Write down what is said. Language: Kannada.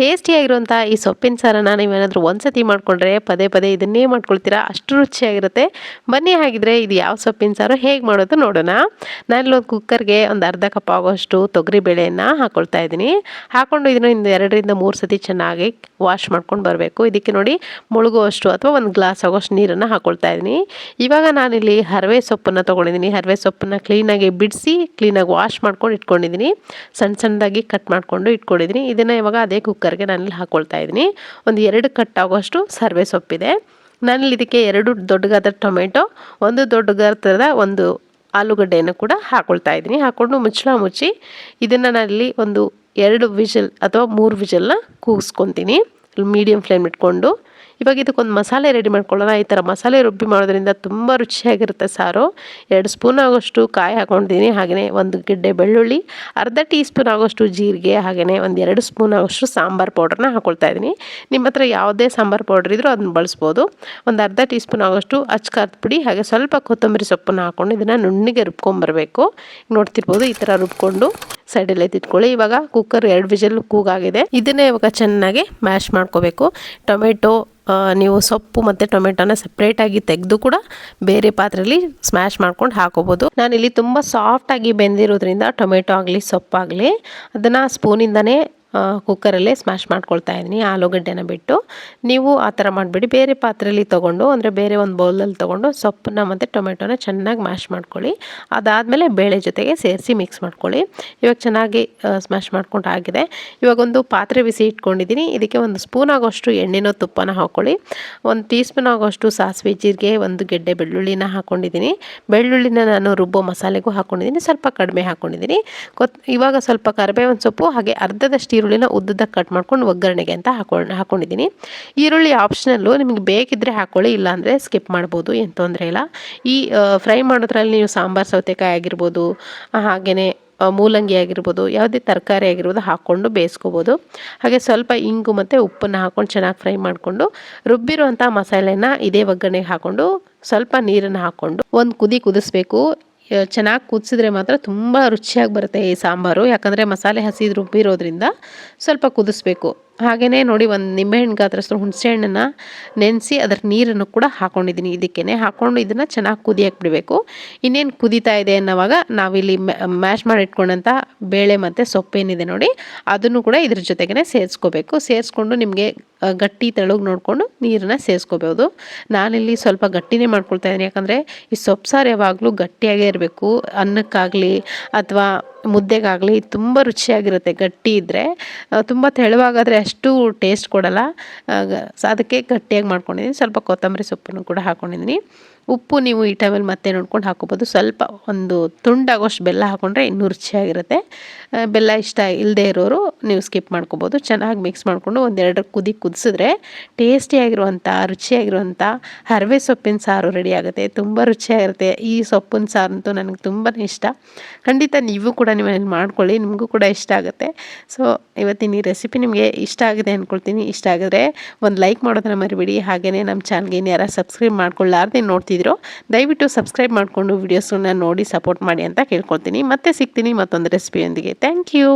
ಟೇಸ್ಟಿಯಾಗಿರುವಂಥ ಈ ಸೊಪ್ಪಿನ ಸಾರನ್ನು ನೀವೇನಾದರೂ ಒಂದು ಸತಿ ಮಾಡಿಕೊಂಡ್ರೆ ಪದೇ ಪದೇ ಇದನ್ನೇ ಮಾಡ್ಕೊಳ್ತೀರಾ? ಅಷ್ಟು ರುಚಿಯಾಗಿರುತ್ತೆ. ಬನ್ನಿ ಹಾಗಿದ್ರೆ ಇದು ಯಾವ ಸೊಪ್ಪಿನ ಸಾರು, ಹೇಗೆ ಮಾಡೋದು ನೋಡೋಣ. ನಾನಿಲ್ಲೊಂದು ಕುಕ್ಕರ್ಗೆ ಒಂದು ಅರ್ಧ ಕಪ್ ಆಗೋಷ್ಟು ತೊಗರಿ ಬೇಳೆಯನ್ನು ಹಾಕ್ಕೊಳ್ತಾ ಇದ್ದೀನಿ. ಹಾಕ್ಕೊಂಡು ಇದನ್ನು ಇನ್ನು ಎರಡರಿಂದ ಮೂರು ಸತಿ ಚೆನ್ನಾಗಿ ವಾಶ್ ಮಾಡ್ಕೊಂಡು ಬರಬೇಕು. ಇದಕ್ಕೆ ನೋಡಿ ಮುಳುಗುವಷ್ಟು ಅಥವಾ ಒಂದು ಗ್ಲಾಸ್ ಆಗೋಷ್ಟು ನೀರನ್ನು ಹಾಕ್ಕೊಳ್ತಾ ಇದ್ದೀನಿ. ಇವಾಗ ನಾನಿಲ್ಲಿ ಹರವೆ ಸೊಪ್ಪನ್ನು ತೊಗೊಂಡಿದ್ದೀನಿ. ಹರವೆ ಸೊಪ್ಪನ್ನು ಕ್ಲೀನಾಗಿ ಬಿಡಿಸಿ, ಕ್ಲೀನಾಗಿ ವಾಶ್ ಮಾಡ್ಕೊಂಡು ಇಟ್ಕೊಂಡಿದ್ದೀನಿ. ಸಣ್ಣ ಸಣ್ಣದಾಗಿ ಕಟ್ ಮಾಡಿಕೊಂಡು ಇಟ್ಕೊಂಡಿದ್ದೀನಿ. ಇದನ್ನು ಇವಾಗ ಅದೇ ಕುಕ್ಕರ್ಗೆ ನಾನಿಲ್ಲಿ ಹಾಕ್ಕೊಳ್ತಾ ಇದ್ದೀನಿ. ಒಂದು ಎರಡು ಕಟ್ ಆಗೋಷ್ಟು ಸರ್ವೆ ಸೊಪ್ಪಿದೆ. ನಾನಿಲ್ಲಿ ಇದಕ್ಕೆ ಎರಡು ದೊಡ್ಡ ಟೊಮೆಟೊ, ಒಂದು ದೊಡ್ಡ ಗಾತ್ರದ ಒಂದು ಆಲೂಗಡ್ಡೆಯನ್ನು ಕೂಡ ಹಾಕ್ಕೊಳ್ತಾ ಇದ್ದೀನಿ. ಹಾಕ್ಕೊಂಡು ಮುಚ್ಚಳ ಮುಚ್ಚಿ ಇದನ್ನು ನಾನಿಲ್ಲಿ ಒಂದು ಎರಡು ವಿಜಲ್ ಅಥವಾ ಮೂರು ವಿಜಲ್ನ ಕೂಗಿಸ್ಕೊತೀನಿ. ಮೀಡಿಯಮ್ ಫ್ಲೇಮ್ ಇಟ್ಕೊಂಡು. ಇವಾಗ ಇದಕ್ಕೊಂದು ಮಸಾಲೆ ರೆಡಿ ಮಾಡ್ಕೊಳ್ಳೋಣ. ಈ ಥರ ಮಸಾಲೆ ರುಬ್ಬಿ ಮಾಡೋದ್ರಿಂದ ತುಂಬ ರುಚಿಯಾಗಿರುತ್ತೆ ಸಾರು. ಎರಡು ಸ್ಪೂನ್ ಆಗೋಷ್ಟು ಕಾಯಿ ಹಾಕೊಂಡಿದ್ದೀನಿ ಹಾಗೆಯೇ ಒಂದು ಗಿಡ್ಡೆ ಬೆಳ್ಳುಳ್ಳಿ, ಅರ್ಧ ಟೀ ಸ್ಪೂನ್ ಆಗೋಷ್ಟು ಜೀರಿಗೆ ಹಾಗೆಯೇ ಒಂದು ಎರಡು ಸ್ಪೂನ್ ಆಗೋಷ್ಟು ಸಾಂಬಾರು ಪೌಡ್ರನ್ನ ಹಾಕೊಳ್ತಾ ಇದ್ದೀನಿ. ನಿಮ್ಮ ಹತ್ರ ಯಾವುದೇ ಸಾಂಬಾರು ಪೌಡ್ರ್ ಇದ್ದರೂ ಅದನ್ನ ಬಳಸ್ಬೋದು. ಒಂದು ಅರ್ಧ ಟೀ ಸ್ಪೂನ್ ಆಗೋಷ್ಟು ಅಚ್ಕಾರದ ಪುಡಿ, ಹಾಗೆ ಸ್ವಲ್ಪ ಕೊತ್ತಂಬರಿ ಸೊಪ್ಪನ್ನು ಹಾಕ್ಕೊಂಡು ಇದನ್ನು ನುಣ್ಣಿಗೆ ರುಬ್ಕೊಂಬರಬೇಕು. ನೋಡ್ತಿರ್ಬೋದು ಈ ಥರ ರುಬ್ಕೊಂಡು ಸೈಡಲ್ಲೇ ತಿಟ್ಕೊಳ್ಳಿ ಇವಾಗ ಕುಕ್ಕರ್ ಎರಡು ವಿಜಲ್ ಕೂಗಾಗಿದೆ ಇದನ್ನೇ ಇವಾಗ ಚೆನ್ನಾಗಿ ಮ್ಯಾಶ್ ಮಾಡ್ಕೋಬೇಕು. ಟೊಮೆಟೊ ನೀವು ಸೊಪ್ಪು ಮತ್ತು ಟೊಮೆಟೊನ ಸಪ್ರೇಟಾಗಿ ತೆಗೆದು ಕೂಡ ಬೇರೆ ಪಾತ್ರೆಯಲ್ಲಿ ಸ್ಮ್ಯಾಶ್ ಮಾಡ್ಕೊಂಡು ಹಾಕೋಬೋದು. ನಾನಿಲ್ಲಿ ತುಂಬ ಸಾಫ್ಟಾಗಿ ಬೆಂದಿರೋದ್ರಿಂದ ಟೊಮೆಟೊ ಆಗಲಿ, ಸೊಪ್ಪಾಗಲಿ, ಅದನ್ನು ಸ್ಪೂನಿಂದನೇ ಕುಕ್ಕರಲ್ಲೇ ಸ್ಮ್ಯಾಶ್ ಮಾಡ್ಕೊಳ್ತಾ ಇದ್ದೀನಿ, ಆಲೂಗಡ್ಡೆನ ಬಿಟ್ಟು. ನೀವು ಆ ಥರ ಮಾಡಿಬಿಡಿ. ಬೇರೆ ಪಾತ್ರೆಯಲ್ಲಿ ತೊಗೊಂಡು, ಅಂದರೆ ಬೇರೆ ಒಂದು ಬೌಲಲ್ಲಿ ತೊಗೊಂಡು ಸೊಪ್ಪನ್ನ ಮತ್ತು ಟೊಮೆಟೊನ ಚೆನ್ನಾಗಿ ಮ್ಯಾಶ್ ಮಾಡ್ಕೊಳ್ಳಿ. ಅದಾದಮೇಲೆ ಬೇಳೆ ಜೊತೆಗೆ ಸೇರಿಸಿ ಮಿಕ್ಸ್ ಮಾಡ್ಕೊಳ್ಳಿ. ಇವಾಗ ಚೆನ್ನಾಗಿ ಸ್ಮ್ಯಾಶ್ ಮಾಡ್ಕೊಂಡು ಆಗಿದೆ. ಇವಾಗ ಒಂದು ಪಾತ್ರೆ ಬಿಸಿ ಇಟ್ಕೊಂಡಿದ್ದೀನಿ. ಇದಕ್ಕೆ ಒಂದು ಸ್ಪೂನ್ ಆಗೋಷ್ಟು ಎಣ್ಣೆನೋ ತುಪ್ಪನ ಹಾಕ್ಕೊಳ್ಳಿ ಒಂದು ಟೀ ಸ್ಪೂನ್ ಆಗೋಷ್ಟು ಸಾಸಿವೆ ಜೀರಿಗೆ, ಒಂದು ಗೆಡ್ಡೆ ಬೆಳ್ಳುಳ್ಳಿನ ಹಾಕ್ಕೊಂಡಿದ್ದೀನಿ ಬೆಳ್ಳುಳ್ಳಿನ ನಾನು ರುಬ್ಬೋ ಮಸಾಲೆಗೂ ಹಾಕ್ಕೊಂಡಿದ್ದೀನಿ ಸ್ವಲ್ಪ ಕಡಿಮೆ ಹಾಕ್ಕೊಂಡಿದ್ದೀನಿ ಕೊತ್, ಇವಾಗ ಸ್ವಲ್ಪ ಕರಿಬೇವಿನ ಸೊಪ್ಪು, ಹಾಗೆ ಅರ್ಧದಷ್ಟು ಈರುಳ್ಳಿನ ಉದ್ದದ ಕಟ್ ಮಾಡ್ಕೊಂಡು ಒಗ್ಗರಣೆಗೆ ಅಂತ ಹಾಕೊಂಡು ಹಾಕೊಂಡಿದ್ದೀನಿ ಈರುಳ್ಳಿ ಆಪ್ಷನಲ್ಲು ನಿಮಗೆ ಬೇಕಿದ್ದರೆ ಹಾಕೊಳ್ಳಿ, ಇಲ್ಲಾಂದರೆ ಸ್ಕಿಪ್ ಮಾಡ್ಬೋದು, ಏನು ತೊಂದರೆ ಇಲ್ಲ. ಈ ಫ್ರೈ ಮಾಡೋದ್ರಲ್ಲಿ ನೀವು ಸಾಂಬಾರು, ಸೌತೆಕಾಯಿ ಆಗಿರ್ಬೋದು ಹಾಗೆಯೇ ಮೂಲಂಗಿ ಆಗಿರ್ಬೋದು, ಯಾವುದೇ ತರಕಾರಿ ಆಗಿರ್ಬೋದು ಹಾಕ್ಕೊಂಡು ಬೇಯಿಸ್ಕೋಬೋದು. ಹಾಗೆ ಸ್ವಲ್ಪ ಇಂಗು ಮತ್ತು ಉಪ್ಪನ್ನು ಹಾಕ್ಕೊಂಡು ಚೆನ್ನಾಗಿ ಫ್ರೈ ಮಾಡಿಕೊಂಡು ರುಬ್ಬಿರುವಂಥ ಮಸಾಲೆನ ಇದೇ ಒಗ್ಗರಣೆಗೆ ಹಾಕ್ಕೊಂಡು ಸ್ವಲ್ಪ ನೀರನ್ನು ಹಾಕ್ಕೊಂಡು ಒಂದು ಕುದಿ ಕುದಿಸ್ಬೇಕು. ಚೆನ್ನಾಗಿ ಕುದಿಸಿದ್ರೆ ಮಾತ್ರ ತುಂಬ ರುಚಿಯಾಗಿ ಬರುತ್ತೆ ಈ ಸಾಂಬಾರು. ಯಾಕಂದರೆ ಮಸಾಲೆ ಹಸಿ ರುಬ್ಬಿರೋದ್ರಿಂದ ಸ್ವಲ್ಪ ಕುದಿಸ್ಬೇಕು. ಹಾಗೆಯೇ ನೋಡಿ ಒಂದು ನಿಂಬೆಹಣ್ಣು ಗಾತ್ರಷ್ಟು ಹುಣಸೆ ಹಣ್ಣನ್ನು ನೆನೆಸಿ ಅದರ ನೀರನ್ನು ಕೂಡ ಹಾಕ್ಕೊಂಡಿದ್ದೀನಿ ಇದಕ್ಕೇ ಹಾಕ್ಕೊಂಡು ಇದನ್ನು ಚೆನ್ನಾಗಿ ಕುದಿಯಕ್ಕೆ ಬಿಡಬೇಕು ಇನ್ನೇನು ಕುದೀತಾ ಇದೆ ಅನ್ನೋವಾಗ ನಾವಿಲ್ಲಿ ಮ್ಯಾಶ್ ಮಾಡಿ ಇಟ್ಕೊಂಡಂಥ ಬೇಳೆ ಮತ್ತು ಸೊಪ್ಪೇನಿದೆ ನೋಡಿ, ಅದನ್ನು ಕೂಡ ಇದ್ರ ಜೊತೆಗೇ ಸೇರಿಸ್ಕೋಬೇಕು. ಸೇರಿಸ್ಕೊಂಡು ನಿಮಗೆ ಗಟ್ಟಿ ತೆಳುಗೆ ನೋಡಿಕೊಂಡು ನೀರನ್ನ ಸೇರಿಸ್ಕೋಬೋದು. ನಾನಿಲ್ಲಿ ಸ್ವಲ್ಪ ಗಟ್ಟಿನೇ ಮಾಡ್ಕೊಳ್ತಾ ಇದ್ದೀನಿ ಯಾಕಂದರೆ ಈ ಸೊಪ್ಪು ಸಾರು ಯಾವಾಗಲೂ ಗಟ್ಟಿಯಾಗೇ ಇರಬೇಕು. ಅನ್ನಕ್ಕಾಗಲಿ ಅಥವಾ ಮುದ್ದೆಗಾಗಲಿ ತುಂಬ ರುಚಿಯಾಗಿರುತ್ತೆ ಗಟ್ಟಿ ಇದ್ದರೆ ತುಂಬ ತೆಳುವಾಗಾದರೆ ಅಷ್ಟು ಟೇಸ್ಟ್ ಕೊಡಲ್ಲ. ಅದಕ್ಕೆ ಗಟ್ಟಿಯಾಗಿ ಮಾಡ್ಕೊಂಡಿದ್ದೀನಿ ಸ್ವಲ್ಪ ಕೊತ್ತಂಬರಿ ಸೊಪ್ಪನ್ನು ಕೂಡ ಹಾಕ್ಕೊಂಡಿದ್ದೀನಿ ಉಪ್ಪು ನೀವು ಈ ಟೈಮಲ್ಲಿ ಮತ್ತೆ ನೋಡ್ಕೊಂಡು ಹಾಕೋಬೋದು. ಸ್ವಲ್ಪ ಒಂದು ತುಂಡಾಗೋಷ್ಟು ಬೆಲ್ಲ ಹಾಕ್ಕೊಂಡ್ರೆ ಇನ್ನೂ ರುಚಿಯಾಗಿರುತ್ತೆ. ಬೆಲ್ಲ ಇಷ್ಟ ಇಲ್ಲದೆ ಇರೋರು ನೀವು ಸ್ಕಿಪ್ ಮಾಡ್ಕೋಬೋದು. ಚೆನ್ನಾಗಿ ಮಿಕ್ಸ್ ಮಾಡಿಕೊಂಡು ಒಂದೆರಡು ಕುದಿ ಕುದಿಸಿದ್ರೆ ಟೇಸ್ಟಿಯಾಗಿರುವಂಥ ರುಚಿಯಾಗಿರುವಂಥ ಹರವೆ ಸೊಪ್ಪಿನ ಸಾರು ರೆಡಿ ಆಗುತ್ತೆ. ತುಂಬ ರುಚಿಯಾಗಿರುತ್ತೆ. ಈ ಸೊಪ್ಪಿನ ಸಾರಂತೂ ನನಗೆ ತುಂಬಾ ಇಷ್ಟ. ಖಂಡಿತ ನೀವು ಕೂಡ ನೀವು ಮಾಡ್ಕೊಳ್ಳಿ. ನಿಮಗೂ ಕೂಡ ಇಷ್ಟ ಆಗುತ್ತೆ. ಸೊ ಇವತ್ತಿನ ಈ ರೆಸಿಪಿ ನಿಮಗೆ ಇಷ್ಟ ಆಗಿದೆ ಅಂದ್ಕೊಳ್ತೀನಿ ಇಷ್ಟ ಆಗಿದ್ರೆ ಒಂದು ಲೈಕ್ ಮಾಡೋದನ್ನ ಮರಿಬೇಡಿ. ಹಾಗೆಯೇ ನಮ್ಮ ಚಾನಲ್ಗೆ ಯಾರು ಸಬ್ಸ್ಕ್ರೈಬ್ ಮಾಡ್ಕೊಳ್ಳಾರ್ದೆ ನೋಡ್ತಿದ್ರು, ದಯವಿಟ್ಟು ಸಬ್ಸ್ಕ್ರೈಬ್ ಮಾಡಿಕೊಂಡು ವೀಡಿಯೋಸನ್ನ ನೋಡಿ ಸಪೋರ್ಟ್ ಮಾಡಿ ಅಂತ ಕೇಳ್ಕೊಳ್ತೀನಿ. ಮತ್ತೆ ಸಿಗ್ತೀನಿ ಮತ್ತೊಂದು ರೆಸಿಪಿಯೊಂದಿಗೆ ಥ್ಯಾಂಕ್ ಯು